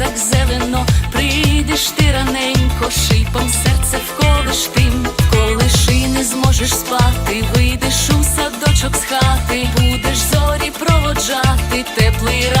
так зелено, прийдеш ти раненько, шипом серце вколиш тим, коли ши не зможеш спати, вийдеш у садочок з хати, будеш зорі проводжати, теплий рай.